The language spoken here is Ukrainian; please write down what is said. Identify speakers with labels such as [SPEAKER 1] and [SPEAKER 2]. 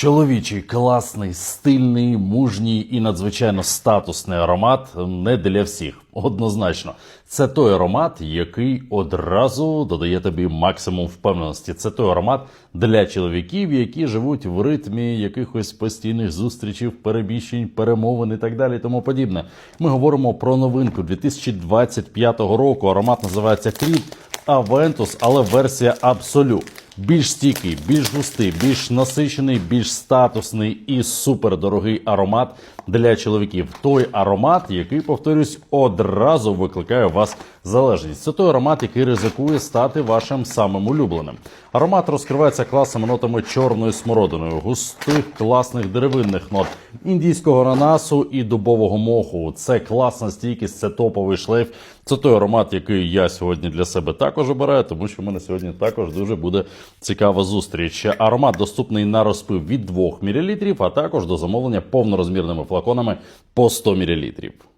[SPEAKER 1] Чоловічий, класний, стильний, мужній і надзвичайно статусний аромат не для всіх. Однозначно, це той аромат, який одразу додає тобі максимум впевненості. Це той аромат для чоловіків, які живуть в ритмі якихось постійних зустрічей, перебіщень, перемовин і так далі. Тому подібне. Ми говоримо про новинку 2025 року. Аромат називається Кріт Авентус, але версія Абсолют. Більш стійкий, більш густий, більш насичений, більш статусний і супердорогий аромат для чоловіків. Той аромат, який, повторюсь, одразу викликає у вас залежність. Це той аромат, який ризикує стати вашим самим улюбленим. Аромат розкривається класними нотами чорною смородиною, густих класних деревинних нот, індійського ранасу і дубового моху. Це класна стійкість, це топовий шлейф. Це той аромат, який я сьогодні для себе також обираю, тому що в мене сьогодні також дуже буде цікава зустріч. Аромат доступний на розпив від 2 мл, а також до замовлення повнорозмірними флаконами по 100 мл.